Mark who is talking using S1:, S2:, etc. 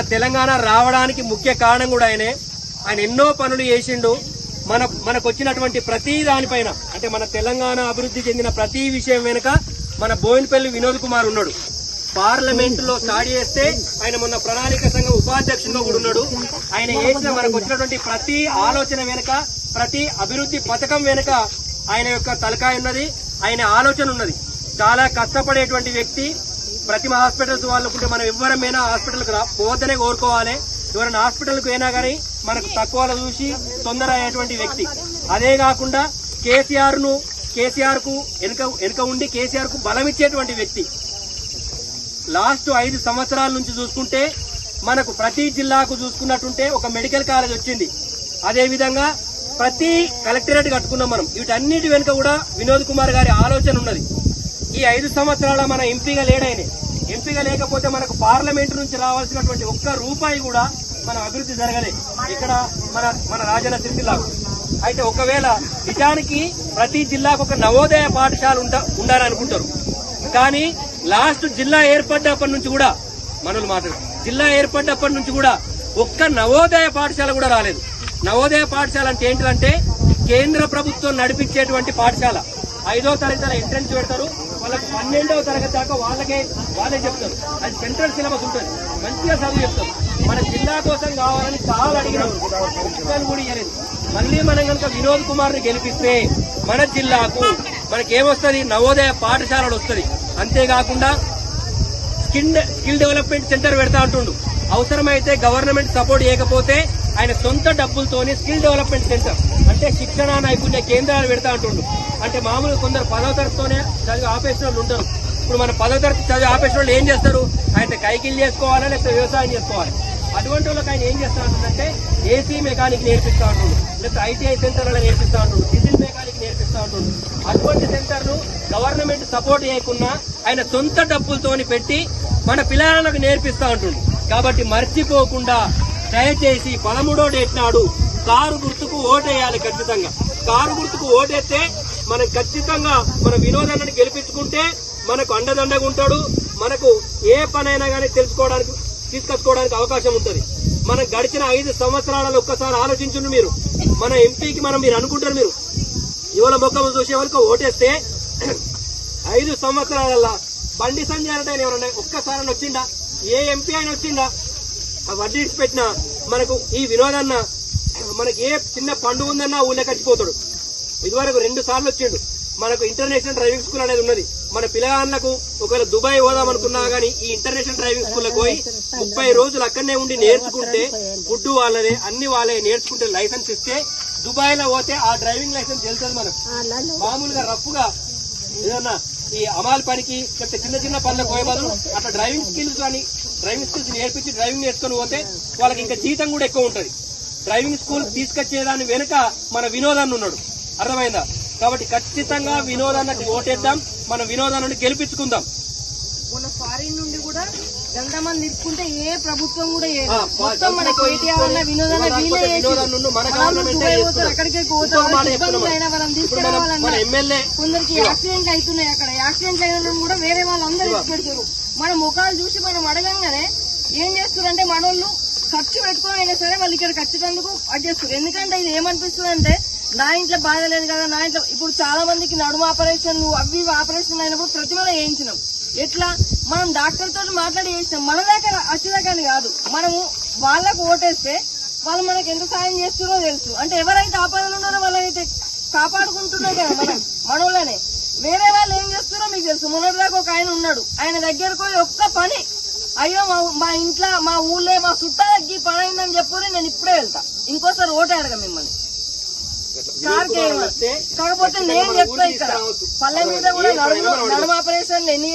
S1: తెలంగాణ రావడానికి ముఖ్య కారణం కూడా ఆయనే. ఆయన ఎన్నో పనులు చేసిండు. మన మనకు వచ్చినటువంటి ప్రతి దానిపైన అంటే మన తెలంగాణ అభివృద్ధి చెందిన ప్రతి విషయం వెనుక మన బోయినపల్లి వినోద్ కుమార్ ఉన్నాడు. పార్లమెంట్లో స్టార్ట్ చేస్తే ఆయన మొన్న ప్రణాళిక సంఘం ఉపాధ్యక్షుల్లో కూడా ఉన్నాడు. ఆయన చేసిన మనకు వచ్చినటువంటి ప్రతి ఆలోచన వెనుక ప్రతి అభివృద్ధి పథకం వెనుక ఆయన యొక్క తలకాయ ఉన్నది. ఆయన ఆలోచన ఉన్నది. చాలా కష్టపడేటువంటి వ్యక్తి. ప్రతిమ హాస్పిటల్స్ వాళ్ళకుంటే మనం ఎవరమైనా హాస్పిటల్కి రా పోతేనే కోరుకోవాలి. ఎవరైనా హాస్పిటల్కి పోయినా కానీ మనకు తక్కువలో చూసి తొందర అయ్యేటువంటి వ్యక్తి. అదే కాకుండా కేసీఆర్ను కేసీఆర్కు వెనుక వెనుక ఉండి కేసీఆర్కు బలం ఇచ్చేటువంటి వ్యక్తి. లాస్ట్ ఐదు సంవత్సరాల నుంచి చూసుకుంటే మనకు ప్రతి జిల్లాకు చూసుకున్నట్టుంటే ఒక మెడికల్ కాలేజ్ వచ్చింది. అదేవిధంగా ప్రతి కలెక్టరేట్ కట్టుకున్నాం మనం. వీటన్నిటి వెనుక కూడా వినోద్ కుమార్ గారి ఆలోచన ఉన్నది. ఈ ఐదు సంవత్సరాల మన ఎంపీగా లేడైన. ఎంపీగా లేకపోతే మనకు పార్లమెంట్ నుంచి రావాల్సినటువంటి ఒక్క రూపాయి కూడా మన అభివృద్ధి జరగలే ఇక్కడ మన మన రాజన్న సిరిసిల్లాకు అయితే ఒకవేళ నిజానికి ప్రతి జిల్లాకు ఒక నవోదయ పాఠశాల ఉండ ఉండాలనుకుంటారు. కానీ లాస్ట్ జిల్లా ఏర్పడ్డప్పటి నుంచి కూడా మనలు మాట్లాడు జిల్లా ఏర్పడ్డప్పటి నుంచి కూడా ఒక్క నవోదయ పాఠశాల కూడా రాలేదు. నవోదయ పాఠశాల అంటే ఏంటంటే కేంద్ర ప్రభుత్వం నడిపించేటువంటి పాఠశాల. ఐదో తరగతి ఎంట్రన్స్ పెడతారు. వాళ్ళకి పన్నెండవ తరగతి దాకా వాళ్ళకే వాళ్ళే చెప్తారు. అది సెంట్రల్ సిలబస్ ఉంటుంది. మంచిగా చదువు చెప్తారు. మన జిల్లా కోసం కావాలని చాలా అడిగినాం. కూడా ఇవ్వలేదు మళ్ళీ మనం కనుక వినోద్ కుమార్ని గెలిపిస్తే మన జిల్లాకు మనకేమొస్తుంది? నవోదయ పాఠశాలలు వస్తుంది. అంతేకాకుండా స్కిల్ స్కిల్ డెవలప్మెంట్ సెంటర్ పెడతా అంటుండు. అవసరమైతే గవర్నమెంట్ సపోర్ట్ చేయకపోతే ఆయన సొంత డబ్బులతోనే స్కిల్ డెవలప్మెంట్ సెంటర్. అంటే శిక్షణ నైపుణ్య కేంద్రాలు పెడతా అంటుండు. అంటే మామూలుగా కొందరు పదవ తరగతితోనే చదివి ఆపేసిన వాళ్ళు ఉంటారు. ఇప్పుడు మన పదవ తరగతి చదివి ఆపేసిన వాళ్ళు ఏం చేస్తారు? ఆయన కైకిల్ చేసుకోవాలా లేకపోతే వ్యవసాయం చేసుకోవాలి? అటువంటి వాళ్ళకి ఆయన ఏం చేస్తా ఉంటుందంటే ఏసీ మెకానిక్ నేర్పిస్తా ఉంటుండు లేకపోతే ఐటీఐ సెంటర్లలో నేర్పిస్తా ఉంటుండు డీజిల్ మెకానిక్ నేర్పిస్తా ఉంటుండు అటువంటి సెంటర్లు గవర్నమెంట్ సపోర్ట్ చేయకుండా ఆయన సొంత డబ్బులతోని పెట్టి మన పిల్లలకు నేర్పిస్తా ఉంటుండు కాబట్టి మర్చిపోకుండా దయచేసి పదమూడో డేట్ నాడు కారు గుర్తుకు ఓటేయాలి ఖచ్చితంగా. కారు గుర్తుకు ఓటేస్తే మనం ఖచ్చితంగా మన వినోదాన్ని గెలిపించుకుంటే మనకు అండదండగా ఉంటాడు. మనకు ఏ పనైనా కానీ తెలుసుకోవడానికి తీసుకొచ్చుకోవడానికి అవకాశం ఉంటుంది. మనం గడిచిన ఐదు సంవత్సరాలలో ఒక్కసారి ఆలోచించండి మీరు. మన ఎంపీకి మనం మీరు అనుకుంటారు మీరు. ఇవాళ మొక్కలు చూసే వరకు ఓటేస్తే ఐదు సంవత్సరాలలో బండి సంజయ్ అంటే ఆయన ఎవరన్నా ఒక్కసారి వచ్చిండా? ఏ ఎంపీ అయినా వచ్చిండా? ఆ వడ్డీ ఇడిచి పెట్టినా మనకు ఈ వినోదన్న మనకి ఏ చిన్న పండుగ ఉందన్నా ఊళ్ళో కట్టిపోతాడు ఇదివరకు రెండు సార్లు వచ్చిండు. మనకు ఇంటర్నేషనల్ డ్రైవింగ్ స్కూల్ అనేది ఉన్నది. మన పిల్లగాళ్ళకు ఒకవేళ దుబాయ్ పోదాం అనుకున్నా గానీ ఈ ఇంటర్నేషనల్ డ్రైవింగ్ స్కూల్లో పోయి ముప్పై రోజులు అక్కడనే ఉండి నేర్చుకుంటే ఫుడ్ వాళ్ళదే అన్ని వాళ్ళే నేర్చుకుంటే లైసెన్స్ ఇస్తే దుబాయ్లో పోతే ఆ డ్రైవింగ్ లైసెన్స్ వెళ్తుంది మనకు. మామూలుగా రఫ్గా ఏదన్నా ఈ అమాల్ పనికి లేకపోతే చిన్న చిన్న పనులకు పోయే బదులు అట్లా డ్రైవింగ్ స్కిల్స్ కానీ డ్రైవింగ్ స్కిల్స్ నేర్పించి డ్రైవింగ్ నేర్చుకొని పోతే వాళ్ళకి ఇంకా జీతం కూడా ఎక్కువ ఉంటది. డ్రైవింగ్ స్కూల్ తీసుకొచ్చేదాని వెనుక మన వినోదాన్ని ఉన్నాడు. అర్థమైందా? కాబట్టి ఖచ్చితంగా వినోదానికి ఓటేద్దాం మన వినోదాన్ని గెలిపించుకుందాం.
S2: మొన్న ఫారిన్ నుండి కూడా గంట మంది ఇరుక్కుంటే ఏ ప్రభుత్వం కూడా మొత్తం మన కేటీఆర్ అన్న వినోదన్న
S1: ఇవాళ
S2: వీలే పోతారు. అక్కడికే పోతారు. ఇబ్బందులు అయినా వాళ్ళని తీసుకురావాలన్నా కొందరికి యాక్సిడెంట్ అవుతున్నాయి అక్కడ. యాక్సిడెంట్ అయిన కూడా వేరే వాళ్ళందరూ పెడతారు మన ముఖాలు చూసి మనం అడగంగానే ఏం చేస్తారంటే మనోళ్ళు ఖర్చు పెట్టుకొని అయినా సరే వాళ్ళు ఇక్కడ ఖచ్చితందుకు అది చేస్తారు ఎందుకంటే ఇది ఏమనిపిస్తుంది అంటే నా ఇంట్లో బాధ లేదు కదా నా ఇంట్లో ఇప్పుడు చాలా మందికి నడుము ఆపరేషన్లు అవి ఇవి ఆపరేషన్ అయినప్పుడు ప్రతిమలో వేయించినాం. ఎట్లా? మనం డాక్టర్ తోటి మాట్లాడి చేసినాం మన దగ్గర వచ్చేదాకాని కాదు. మనము వాళ్ళకు ఓటేస్తే వాళ్ళు మనకి ఎంత సాయం చేస్తున్నారో తెలుసు. అంటే ఎవరైతే ఆపదలు ఉన్నారో వాళ్ళనైతే కాపాడుకుంటున్నారు కదా మనం మనోళ్ళనే. వేరే వాళ్ళు ఏం చేస్తున్నారో మీకు తెలుసు. మొన్నటిదాకా ఒక ఆయన ఉన్నాడు. ఆయన దగ్గరకు ఒక్క పని అయ్యో మా మా ఇంట్లో మా ఊళ్ళో మా చుట్టాలకి పని అయిందని చెప్పి నేను ఇప్పుడే వెళ్తా. ఇంకోసారి ఓటే అడగ మిమ్మల్ని. కాకపోతే నేను చెప్తా ఇక్కడ పల్లె మీద కూడా నడుము నడుము ఎన్ని